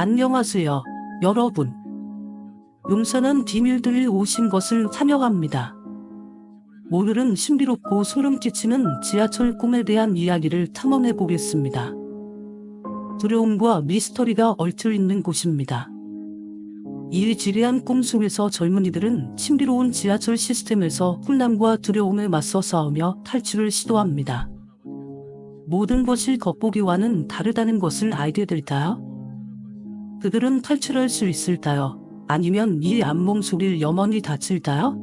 안녕하세요, 여러분. 용산은 비밀들이 오신 것을 환영합니다. 오늘은 신비롭고 소름 끼치는 지하철 꿈에 대한 이야기를 탐험해 보겠습니다. 두려움과 미스터리가 얽혀 있는 곳입니다. 이 지리한 꿈 속에서 젊은이들은 신비로운 지하철 시스템에서 혼란과 두려움에 맞서 싸우며 탈출을 시도합니다. 모든 것이 겉보기와는 다르다는 것을 알게 될까요? 그들은 탈출할 수 있을까요? 아니면 이 암몽 속을 영원히 닫힐까요?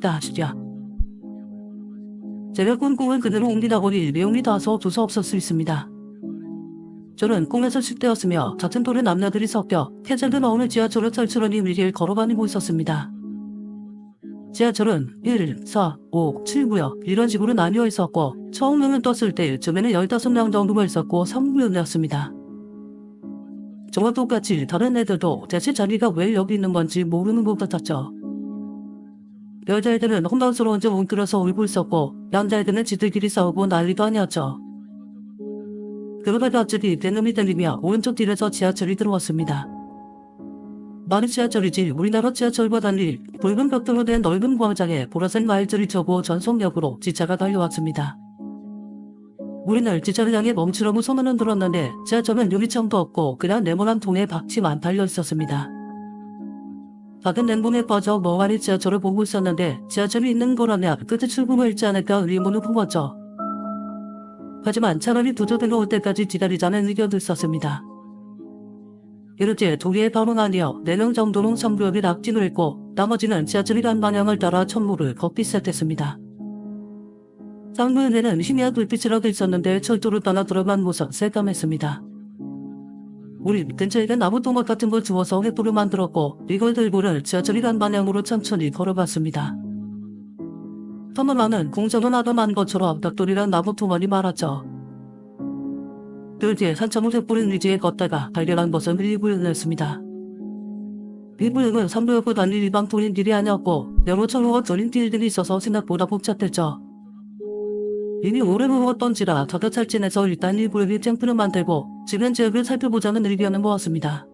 따시야. 제가 꾼 꿈은 그대로 옮기다 보니 내용이 다소 두서없을 수 있습니다. 저는 꿈에서 식되었으며 같은 돌에 남녀들이 섞여 해저드 나오는 지하철을 탈출하니 위기를 걸어다니고 있었습니다. 지하철은 1, 4, 5, 7, 9역 이런 식으로 나뉘어 있었고 처음에는 떴을 때 쯤에는 15명 정도가 있었고 3구역이었습니다. 저와 똑같이 다른 애들도 대체 자기가 왜 여기 있는 건지 모르는 것 같았죠. 여자애들은 혼란스러운 지 웅크려서 울고 있었고 남자애들은 지들끼리 싸우고 난리도 아니었죠. 그러다 갑자기 대놈이 들리며 오른쪽 뒤에서 지하철이 들어왔습니다. 많은 지하철이지 우리나라 지하철과 달리 붉은 벽돌로 된 넓은 광장에 보라색 마일들이 쳐고 전속력으로 지차가 달려왔습니다. 우리는 지차를 향해 멈추라고 소문은 들었는데 지하철은 유리창도 없고 그냥 네모난 통에 박치만 달려 있었습니다. 작은 냉동에 빠져 멍하니 지하철을 보고 있었는데 지하철이 있는 거라면 끝에 출구가 있지 않을까 의문을 품었죠. 하지만 차라리 도저대로 올 때까지 기다리자는 의견도 있었습니다. 이렇게 도리의 바로 아니어 4명 정도는 선구역에 낙진을 했고 나머지는 지하철이 간 방향을 따라 천무를 걷기 시작했습니다. 상구역에는 희미한 불빛이라도 있었는데 철도를 떠나 들어간 모습 새까맸습니다. 우리 근처에 나무 동막 같은 걸 주워서 횃불을 만들었고 이걸 들고를 지하철이 간 방향으로 천천히 걸어갔습니다. 터널 안은 공전을 하던 것처럼 벽돌이란 나무 토막이 많았죠. 그 뒤에 한참을 횃불인 위지에 걷다가 발견한 것은 일구역이었습니다. 일구역은 삼구역과 달리 일방통인 길이 아니었고 여러 철로와 절인 길들이 있어서 생각보다 복잡했죠. 이미 오래 묵었던지라 다가 찰진해서 일단 일구역에 쟁프를 만들고 주변 지역을 살펴보자는 의견을 모았습니다.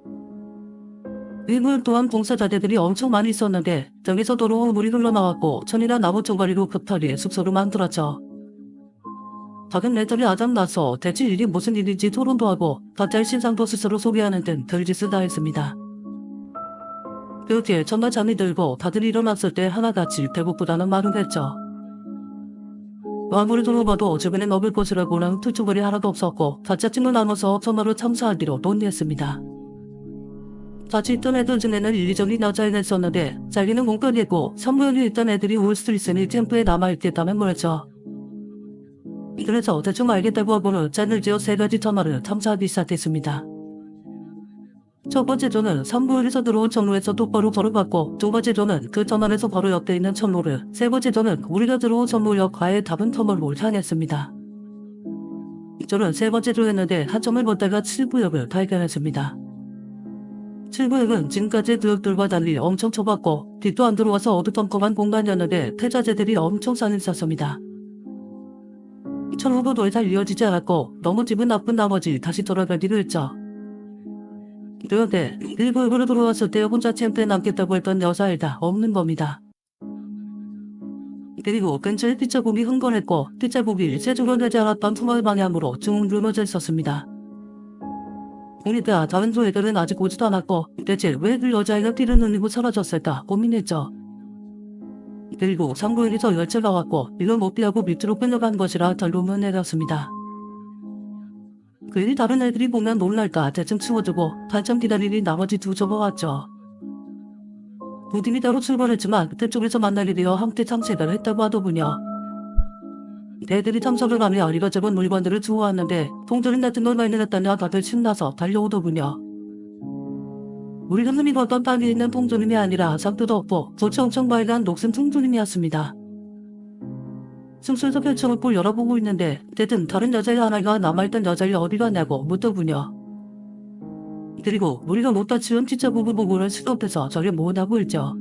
일구역 또한 공사자재들이 엄청 많이 있었는데 저기서 도로 물이 흘러나왔고 천이나 나무 종가리로 급하게 숙소를 만들었죠. 작은 애들이 아장나서 대체 일이 무슨 일인지 토론도 하고 각자의 신상도 스스로 소개하는 등 별짓을 다 했습니다. 그 뒤에 전날 잠이 들고 다들 일어났을 때 하나같이 배고프다는 말을 했죠. 아무리 둘러봐도 주변에 먹을 곳이라고는 투ച്ചു거리 하나도 없었고 찜을 나눠서 전화로 참사하기로 논의했습니다. 같이 있던 애들 중에는 이리저리 여자애가 있었는데 자기는 공권이고 선무연이 있던 애들이 올 수도 있으니 캠프에 남아있겠다면 뭐랬죠. 그래서 대충 알겠다고 하고는 짠을 지어 세 가지 터널을 탐사하기 시작했습니다. 첫 번째 조는 선무연에서 들어온 천로에서 똑바로 걸어갔고 두 번째 조는 그 터널에서 바로 옆에 있는 천로를 세 번째 조는 우리가 들어온 천로역 과의 답은 터널로 향했습니다. 저는 세 번째 조였는데 한 점을 걷다가 7구역을 발견했습니다. 7구역은 지금까지 구역들과 달리 엄청 좁았고 뒤도 안 들어와서 어두컴컴한 공간이었는데 폐자재들이 엄청 쌓여 있었습니다. 천후도 더 이상 이어지지 않았고 너무 기분 나쁜 나머지 다시 돌아가기로 했죠. 그런데 1구역으로 들어왔을 때 혼자 캠프에 남겠다고 했던 여자애가 없는 겁니다. 그리고 근처에 빗자국이 흥건했고 빗자국이 세조로 되지 않았던 투마을 방향으로 쭉 늘어져 있었습니다. 그러니까 다른 조애들은 아직 오지도 않았고 대체 왜 그 여자애가 피를 흘리고 사라졌을까 고민했죠. 그리고 상구역에서 열차가 왔고 이걸 못 피하고 밑으로 끌려간 것이라 결론을 내렸습니다. 괜히 다른 애들이 보면 놀랄까 대충 치워주고 한참 기다리니 나머지 두 조가 왔죠. 부팀이 따로 출발했지만 그때 쪽에서 만나게 되어 함께 참석을 했다고 하더군요. 애들이 참석을 하며 이것저것 물건들을 주워왔는데 통조림 같은 걸 발견했다며 다들 신나서 달려오더군요. 우리 선생님이 어떤 땅에 있는 통조림이 아니라 상도 없고 조치 엄청 발간 녹슨 통조림이었습니다. 숙소에서 펼쳐을 볼 열어보고 있는데 대든 다른 여자애 하나가 남아있던 여자애 어디 갔냐고 묻더군요. 그리고 우리가 못다 치운 피자 부부 보고를 수업해서 저게 뭐냐고 했죠.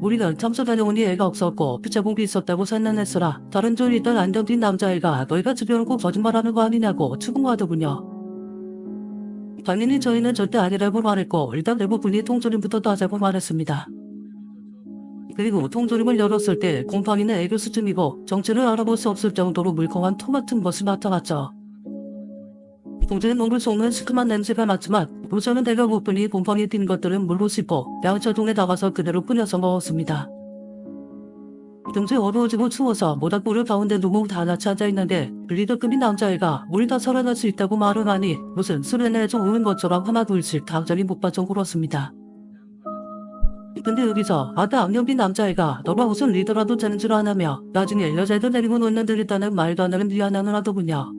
우리는 참소 다녀오니 애가 없었고 피자국이 있었다고 설명했으라 다른 조에 있던 안정된 남자애가 너희가 꼭 거짓말하는 거 아니냐고 추궁하더군요. 당연히 저희는 절대 아니라고 말했고 일단 대부분이 통조림부터 따자고 말했습니다. 그리고 통조림을 열었을 때 곰팡이는 애교 수준이고 정체를 알아볼 수 없을 정도로 물컹한 토 같은 것이 나타났죠. 동전의 몸을 쏘는 시큼한 냄새가 났지만 우선은 내가 고프니 곰팡이 띈 것들은 물고 씹고 양철통에 나가서 그대로 뿌려서 먹었습니다. 등수에 어두워지고 추워서 모닥불을 가운데 누구 다 같이 앉아있는데 리더급인 남자애가 우리 다 살아날 수 있다고 말을 하니 무슨 술에 내좀 우는 것처럼 하나 둘씩 각절이 못 받쳐 울었습니다. 근데 여기서 아까 악령빈 남자애가 너가 무슨 리더라도 되는 줄 아냐며 나중에 여자애들 데리고 놀면 되겠다는 말도 안 하는 미안함을 하더군요.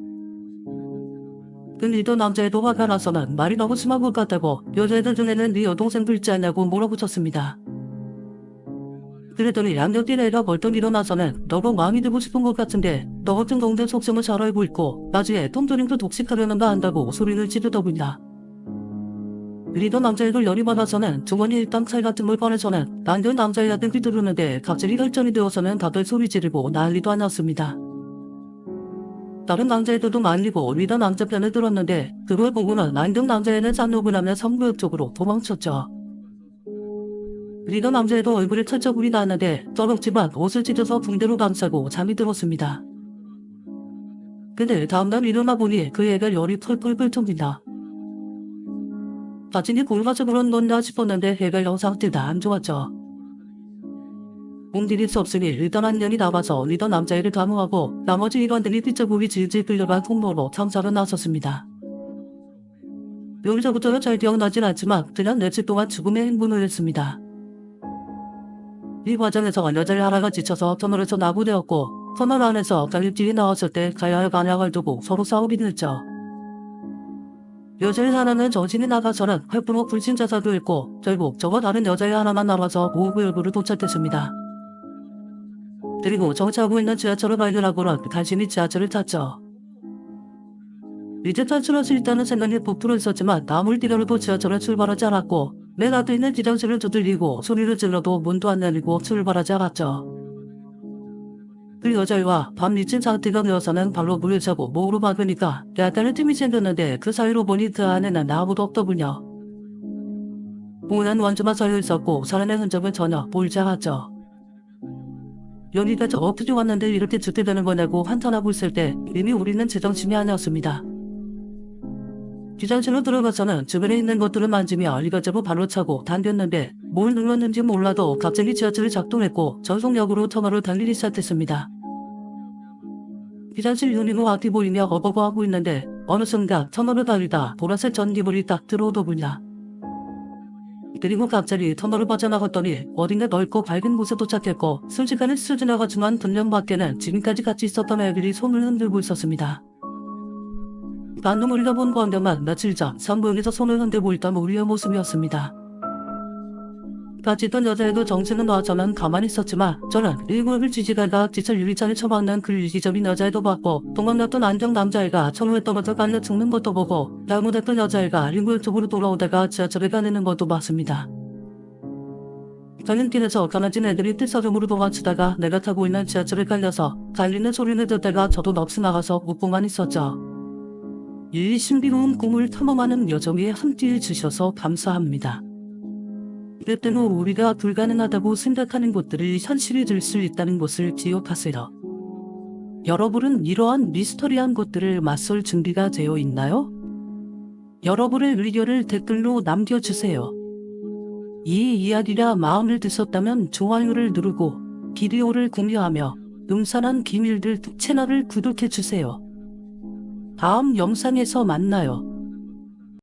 그 리더 남자애도 화가 나서는 말이 너무 심한 것 같다고 여자애들 중에는 네 여동생 불지 않냐고 몰아붙였습니다. 그랬더니 양력진 애가 벌떡 일어나서는 너로 마음이 되고 싶은 것 같은데 너 같은 공대 속성을 잘 알고 있고 나중에 톰조림도 독식하려는 거 안다고 소리를 지르더군요. 리더 남자애들 열이 받아서는 주머니에 있던 칼 같은 걸 꺼내서는 난전 남자애가 등기 들으는데 갑자기 혈전이 되어서는 다들 소리 지르고 난리도 아니었습니다. 다른 남자애들도 말리고 리더 남자 편을 들었는데 그걸 보고는 난경 남자애는 쌍욕을 하며 선구역 쪽으로 도망쳤죠. 리더 남자애도 얼굴에 철저불이 나는데 떠먹지만 옷을 찢어서 붕대로 감싸고 잠이 들었습니다. 근데 다음날 일어나 보니 그 애가 열이 펄펄펄 튕긴다. 자신이 굶어서 그런 건가 싶었는데 애가 영 상태가 안 좋았죠. 몸들일 수 없으니 일단 한 년이 남아서 리더 남자애를 감호하고 나머지 일원들이 삐쩍우리 질질 끌려간 통로로 청사로 나섰습니다. 여기서부터는 잘 기억나진 않지만 그냥 며칠 동안 죽음의 행군을 했습니다. 이 과정에서 여자를 하나가 지쳐서 터널에서 나고되었고 터널 안에서 갈립질이 나왔을 때 가야 할 간약을 두고 서로 싸우긴 했죠. 여자의 하나는 정신이 나가서는 활프로 불신자살도 했고 결국 저와 다른 여자의 하나만 남아서 모구열구를 도착했습니다. 그리고 정차하고 있는 지하철을 발견하고는 간신히 지하철을 탔죠. 이제 탈출할 수 있다는 생각이 부풀어 있었지만 아무리 뛰려도 지하철은 출발하지 않았고 맨 앞에 있는 지장실을 두들리고 소리를 질러도 문도 안 열리고 출발하지 않았죠. 그 여자와 밤 미친 상태가 되어서는 발로 물을 차고 목으로 박으니까 약간의 틈이 생겼는데 그 사이로 보니 그 안에는 아무도 없더군요. 문은 완전만 서여 있었고 사람의 흔적은 전혀 보이지 않았죠. 여기가 저 어떻게 왔는데 이렇게 죽게 되는 거냐고 한탄하고 있을 때 이미 우리는 제정신이 아니었습니다. 기장실로 들어가서는 주변에 있는 것들을 만지며 이것저것 발로 차고 당겼는데 뭘 눌렀는지 몰라도 갑자기 지하철이 작동했고 전속력으로 터널을 달리기 시작했습니다. 유니로 앞이 보이며 어버버하고 있는데 어느 순간 터널을 달리다 보라색 전기불이 딱 들어오더군요. 그리고 갑자기 터널을 빠져나갔더니 어딘가 넓고 밝은 곳에 도착했고 순식간에 스쳐지나가지만 분명 밖에는 지금까지 같이 있었던 애들이 손을 흔들고 있었습니다. 방금 우리가 본 광경만 며칠 전 선부역에서 손을 흔들고 있던 우리의 모습이었습니다. 있던 여자애도 정신은 놔서는 가만히 있었지만 저는 일굴을 지지가가 지철 유리창에 처박는 그 유기적인 여자애도 봤고 도망갔던 안정 남자애가 천우에 떨어져 깔려 죽는 것도 보고 잘못했던 여자애가 일굴 쪽으로 돌아오다가 지하철에 가내는 것도 봤습니다. 갈림길에서 가난진 애들이 뜰서름으로 도망치다가 내가 타고 있는 지하철에 깔려서 갈리는 소리를 듣다가 저도 넋이 나가서 웃고만 있었죠. 이 신비로운 꿈을 탐험하는 여정에 함께해 주셔서 감사합니다. 때때로 우리가 불가능하다고 생각하는 것들이 현실이 될 수 있다는 것을 기억하세요. 여러분은 이러한 미스터리한 것들을 맞설 준비가 되어 있나요? 여러분의 의견을 댓글로 남겨주세요. 이 이야기가 마음을 드셨다면 좋아요를 누르고 비디오를 공유하며 음산한 비밀들 채널을 구독해주세요. 다음 영상에서 만나요.